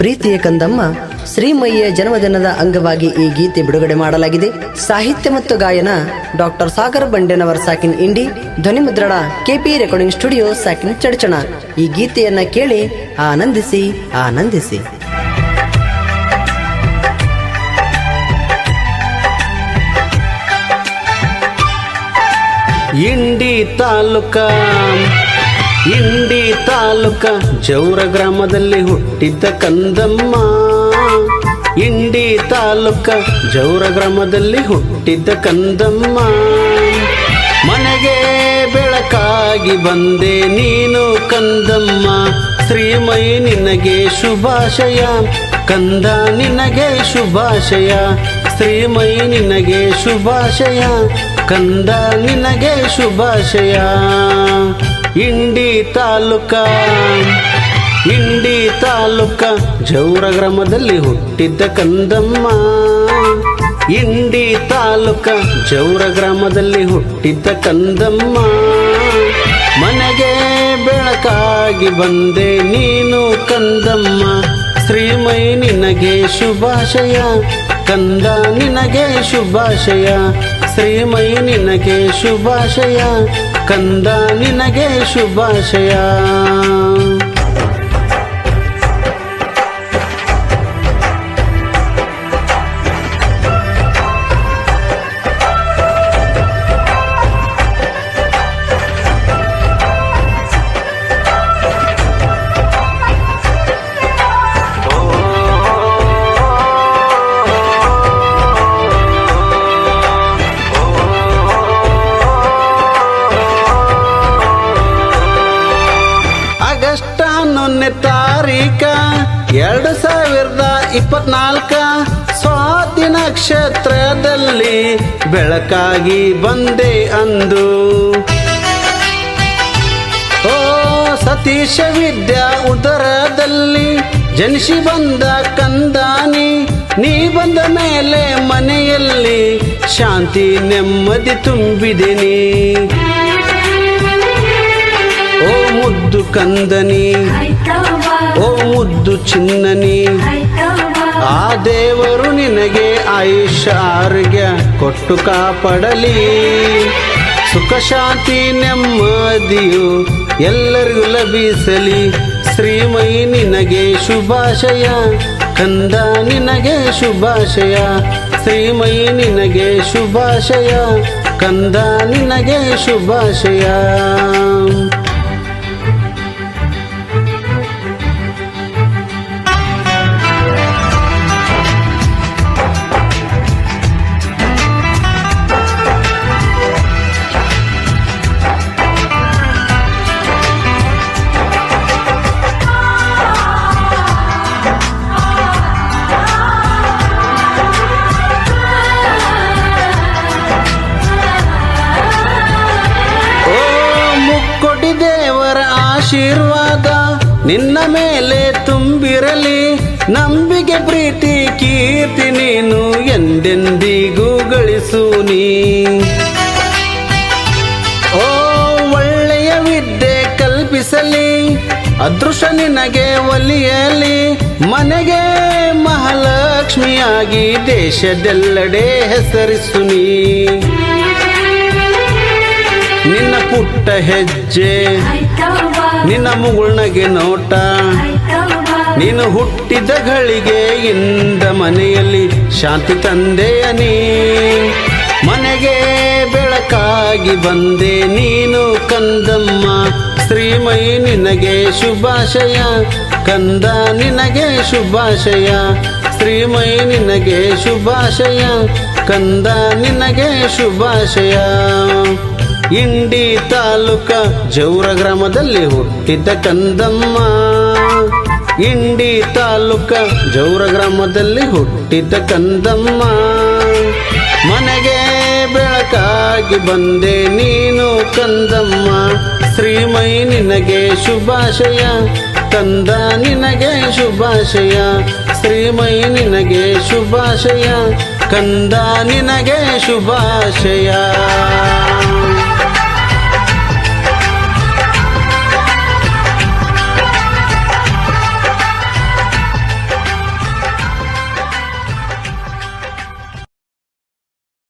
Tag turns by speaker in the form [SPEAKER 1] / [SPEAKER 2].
[SPEAKER 1] ಪ್ರೀತಿಯ ಕಂದಮ್ಮ, ಶ್ರೀಮಯ್ಯ ಜನ್ಮದಿನದ ಅಂಗವಾಗಿ ಈ ಗೀತೆ ಬಿಡುಗಡೆ ಮಾಡಲಾಗಿದೆ. ಸಾಹಿತ್ಯ ಮತ್ತು ಗಾಯನ ಡಾಕ್ಟರ್ ಸಾಗರ್ ಬಂಡೆನವರ್, ಸಾಕಿನ್ ಇಂಡಿ, ಧ್ವನಿ ಮುದ್ರಣ, ಕೆಪಿ ರೆಕಾರ್ಡಿಂಗ್ ಸ್ಟುಡಿಯೋ, ಸಾಕಿನ್ ಚಡಚಣ. ಈ ಗೀತೆಯನ್ನ ಕೇಳಿ ಆನಂದಿಸಿ ಆನಂದಿಸಿ.
[SPEAKER 2] ಇಂಡಿ ತಾಲೂಕ ಇಂಡಿ ತಾಲೂಕ ಜೌರ ಗ್ರಾಮದಲ್ಲಿ ಹುಟ್ಟಿದ್ದ ಕಂದಮ್ಮ. ಇಂಡಿ ತಾಲೂಕ ಜೌರ ಗ್ರಾಮದಲ್ಲಿ ಹುಟ್ಟಿದ್ದ ಕಂದಮ್ಮ. ಮನೆಗೆ ಬೆಳಕಾಗಿ ಬಂದೆ ನೀನು ಕಂದಮ್ಮ. ಶ್ರೀಮಯಿ ನಿನಗೆ ಶುಭಾಶಯ. ಕಂದ ನಿನಗೆ ಶುಭಾಶಯ. ಶ್ರೀಮಯಿ ನಿನಗೆ ಶುಭಾಶಯ. ಕಂದ ನಿನಗೆ ಶುಭಾಶಯ. ಇಂಡಿ ತಾಲೂಕ ಇಂಡಿ ತಾಲೂಕ, ಜೌರ ಗ್ರಾಮದಲ್ಲಿ ಹುಟ್ಟಿದ್ದ ಕಂದಮ್ಮ. ಇಂಡಿ ತಾಲೂಕ, ಜೌರ ಗ್ರಾಮದಲ್ಲಿ ಹುಟ್ಟಿದ್ದ ಕಂದಮ್ಮ. ಮನೆಗೆ ಬೆಳಕಾಗಿ ಬಂದೆ ನೀನು ಕಂದಮ್ಮ. ಶ್ರೀಮೈ ನಿನಗೆ ಶುಭಾಶಯ. ಕಂದ ನಿನಗೆ ಶುಭಾಶಯ ಶ್ರೀಮಯಿ ನಿನಗೆ ಶುಭಾಶಯ ಕಂದ ನಿನಗೆ ಶುಭಾಶಯ. ತಾರೀಕ ಎರಡು ಸಾವಿರದ ಇಪ್ಪತ್ನಾಲ್ಕ ಸ್ವಾತಿ ನಕ್ಷತ್ರದಲ್ಲಿ ಬೆಳಕಾಗಿ ಬಂದೆ ಅಂದು. ಓ ಸತೀಶ ವಿದ್ಯಾ ಉದರದಲ್ಲಿ ಜನಿಸಿ ಬಂದ ಕಂದಾನಿ, ನೀ ಬಂದ ಮೇಲೆ ಮನೆಯಲ್ಲಿ ಶಾಂತಿ ನೆಮ್ಮದಿ ತುಂಬಿದೆನಿ ಓ ಮುದ್ದು ಕಂದನಿ ಓ ಮುದ್ದು ಚಿನ್ನನಿ ಆ ದೇವರು ನಿನಗೆ ಆಯುಷ್ಯ ಆರೋಗ್ಯ ಕೊಟ್ಟು ಕಾಪಾಡಲಿ. ಸುಖ, ಶಾಂತಿ, ನೆಮ್ಮದಿಯು ಎಲ್ಲರಿಗೂ ಲಭಿಸಲಿ. ಶ್ರೀಮಯಿ ನಿನಗೆ ಶುಭಾಶಯ, ಕಂದ ನಿನಗೆ ಶುಭಾಶಯ. ಶ್ರೀಮಯಿ ನಿನಗೆ ಶುಭಾಶಯ, ಕಂದ ನಿನಗೆ ಶುಭಾಶಯ. ಆಶೀರ್ವಾದ ನಿನ್ನ ಮೇಲೆ ತುಂಬಿರಲಿ. ನಂಬಿಕೆ, ಪ್ರೀತಿ, ಕೀರ್ತಿ ನೀನು ಎಂದೆಂದಿಗೂ ಗಳಿಸು ನೀ. ಓ, ಒಳ್ಳೆಯ ವಿದ್ಯೆ ಕಲ್ಪಿಸಲಿ. ಅದೃಷ್ಟ ನಿನಗೆ ಒಲಿಯಲಿ. ಮನೆಗೆ ಮಹಾಲಕ್ಷ್ಮಿಯಾಗಿ ದೇಶದೆಲ್ಲೆಡೆ ಹೆಸರಿಸು ನೀ. ನಿನ್ನ ಪುಟ್ಟ ಹೆಜ್ಜೆ ನಿನ್ನ ಮುಗುಳ್ನಗೆ ನೋಟ. ನೀನು ಹುಟ್ಟಿದ ಗಳಿಗೆ ಇಂದ ಮನೆಯಲ್ಲಿ ಶಾಂತಿ ತಂದೆಯ ನೀ. ಮನೆಗೆ ಬೆಳಕಾಗಿ ಬಂದೆ ನೀನು ಕಂದಮ್ಮ. ಶ್ರೀಮಯಿ ನಿನಗೆ ಶುಭಾಶಯ. ಕಂದ ನಿನಗೆ ಶುಭಾಶಯ. ಶ್ರೀಮಯಿ ನಿನಗೆ ಶುಭಾಶಯ. ಕಂದ ನಿನಗೆ ಶುಭಾಶಯ. ಇಂಡಿ ತಾಲೂಕ ಜೌರ ಗ್ರಾಮದಲ್ಲಿ ಹುಟ್ಟಿದ್ದ ಕಂದಮ್ಮ ಇಂಡಿ ತಾಲೂಕ ಜೌರ ಗ್ರಾಮದಲ್ಲಿ ಹುಟ್ಟಿದ್ದ ಕಂದಮ್ಮ ಮನೆಗೆ ಬೆಳಕಾಗಿ ಬಂದೆ ನೀನು ಕಂದಮ್ಮ ಶ್ರೀಮೈ ನಿನಗೆ ಶುಭಾಶಯ ಕಂದ ನಿನಗೆ ಶುಭಾಶಯ. ಶ್ರೀಮೈ ನಿನಗೆ ಶುಭಾಶಯ, ಕಂದ ನಿನಗೆ ಶುಭಾಶಯ.